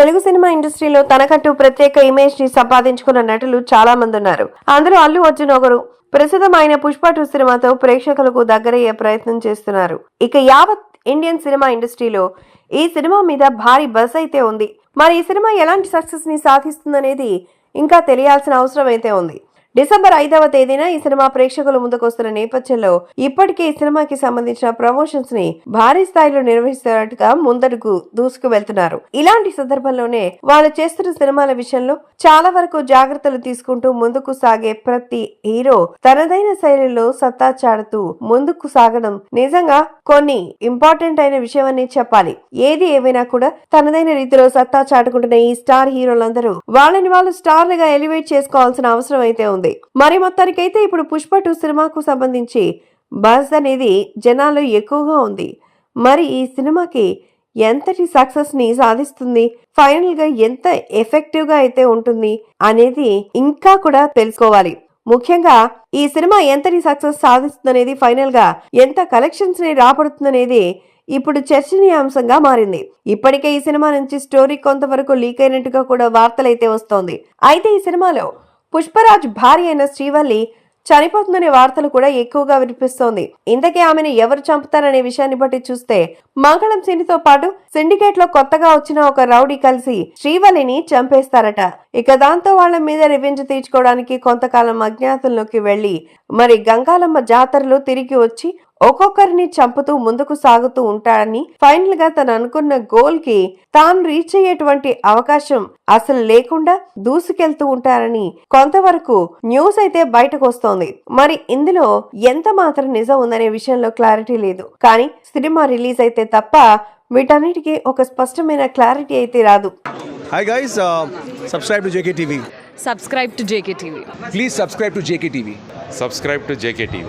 Telugu cinema ఇండస్ట్రీలో తనకంటూ ప్రత్యేక ఇమేజ్ని సంపాదించుకున్న నటులు చాలా మంది ఉన్నారు. అందులో అల్లు అర్జున్ ఒకరు ప్రస్తుతం ఆయన పుష్ప టూ సినిమాతో ప్రేక్షకులకు దగ్గరయ్యే ప్రయత్నం చేస్తున్నారు. ఇక యావత్ ఇండియన్ సినిమా ఇండస్ట్రీలో ఈ సినిమా మీద భారీ బస్ అయితే ఉంది. మరి ఈ సినిమా ఎలాంటి సక్సెస్ని సాధిస్తుందనేది ఇంకా తెలియాల్సిన అవసరం అయితే ఉంది. డిసెంబర్ ఐదవ తేదీన ఈ సినిమా ప్రేక్షకుల ముందుకు వస్తున్న నేపథ్యంలో ఇప్పటికే ఈ సినిమాకి సంబంధించిన ప్రమోషన్స్ని భారీ స్థాయిలో నిర్వహిస్తున్నట్టుగా ముందడుగు దూసుకు వెళ్తున్నారు ఇలాంటి సందర్భంలోనే వాళ్ళు చేస్తున్న సినిమాల విషయంలో చాలా వరకు జాగ్రత్తలు తీసుకుంటూ ముందుకు సాగే ప్రతి హీరో తనదైన శైలిలో సత్తా చాడుతూ ముందుకు సాగడం నిజంగా కొన్ని ఇంపార్టెంట్ అయిన విషయం అని చెప్పాలి. ఏది ఏమైనా కూడా తనదైన రీతిలో సత్తా చాటుకుంటున్న ఈ స్టార్ హీరోలందరూ వాళ్ళని వాళ్ళు స్టార్లుగా ఎలివేట్ చేసుకోవాల్సిన అవసరం అయితే ఉంది. మరి మొత్తానికైతే ఇప్పుడు పుష్ప టూ సినిమాకు సంబంధించి బజ్ అనేది జనాలు ఎక్కువగా ఉంది. మరి ఈ సినిమాకి ఎంతటి సక్సెస్ని సాధిస్తుంది? ఫైనల్గా ఎంత ఎఫెక్టివ్గా అయితే ఉంటుంది అనేది ఇంకా కూడా తెలుసుకోవాలి. ముఖ్యంగా ఈ సినిమా ఎంతటి సక్సెస్ సాధిస్తుందనేది ఫైనల్గా ఎంత కలెక్షన్స్ని రాబడుతుందనేది ఇప్పుడు చర్చనీయాంశంగా మారింది. ఇప్పటికే ఈ సినిమా నుంచి స్టోరీ కొంతవరకు లీక్ అయినట్టుగా కూడా వార్తలైతే వస్తోంది. అయితే ఈ సినిమాలో పుష్పరాజ్ భార్య అయిన శ్రీవల్లి చనిపోతుందనే వార్తలు కూడా ఎక్కువగా వినిపిస్తోంది. ఇంతకీ ఆమెను ఎవరు చంపుతారనే విషయాన్ని బట్టి చూస్తే మంగళం సినితో పాటు సిండికేట్లో కొత్తగా వచ్చిన ఒక రౌడీ కలిసి శ్రీవల్లిని చంపేస్తారట. ఇక దాంతో వాళ్ళ మీద రివెంజ్ తీర్చుకోవడానికి కొంతకాలం అజ్ఞాతంలోకి వెళ్ళి మరి గంగాలమ్మ జాతరలో తిరిగి వచ్చి ఒక్కొక్కరిని చంపుతూ ముందుకు సాగుతూ ఉంటాడని ఫైనల్గా తను అనుకున్న గోల్కి తాను రీచ్ అయ్యేటువంటి అవకాశం అసలు లేకుండా దూసుకెళ్తూ ఉంటారని కొంతవరకు న్యూస్ అయితే బయటకు వస్తోంది మరి ఇందులో ఎంత మాత్రం నిజం ఉందనే విషయంలో క్లారిటీ లేదు కానీ సినిమా రిలీజ్ అయితే తప్ప వీటన్నిటికీ ఒక స్పష్టమైన క్లారిటీ అయితే రాదు Hi guys, uh, subscribe to JKTV. Subscribe to JK TV Please subscribe to JKTV. subscribe to JKTV.